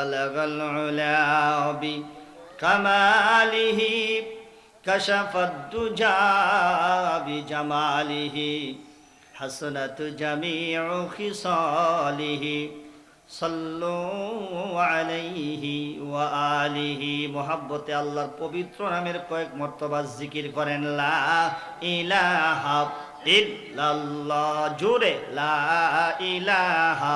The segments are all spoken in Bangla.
بلغ العلا بكماله كشف الدجى بجماله حسنت جميع خصاله صلوا عليه وآله محبت আল্লাহর পবিত্র নামের কয়েক মর্তবা জিকির করেন লা ইলাহা ইল্লাল্লাহ জোরে লা ইলাহা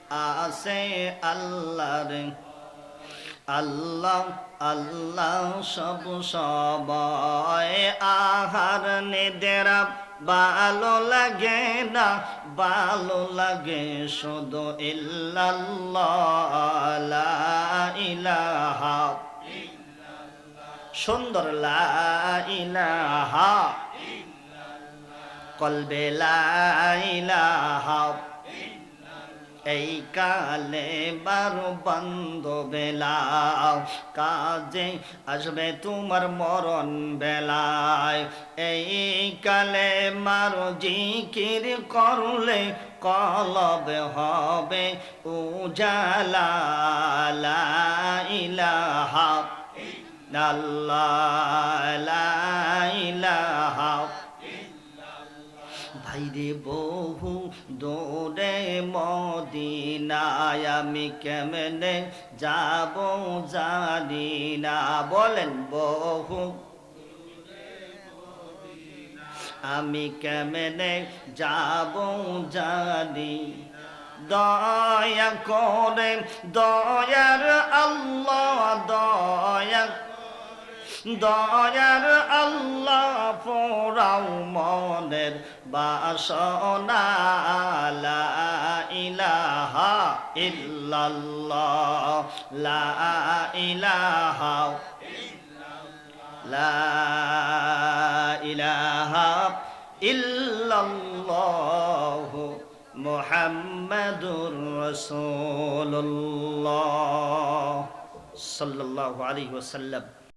আসে আল্লাহর। আল্লাহ আল্লাহ সব সবাই আহার নেদেরা ভালো লাগে না, ভালো লাগে শুধু ইলাহা। সুন্দর লা ইলাহা। কলবে লা এই কালে বারো বন্ধ বেলাও কাজে আসবে তোমার মরণ বেলায়। এই কালে মারো জিকির করলে কলব হবে উজালা ইলাহা আল্লাহ ভাইরে বহু দৌড়ে মদিনায় আমি কেমনে যাব জানি না। বলেন, বহু। আমি কেমনে যাব জানি দয়া করে, দয়ার আল্লাহ, দয়া দয়ার আল্লাহ পোড়াও মনের বাসনা, লা ইলাহা ইল্লাল্লাহ, লা ইলাহা লা ইলাহা ইল্লাল্লাহ মুহাম্মাদুর রাসূলুল্লাহ সাল্লাল্লাহু আলাইহি ওয়াসাল্লাম।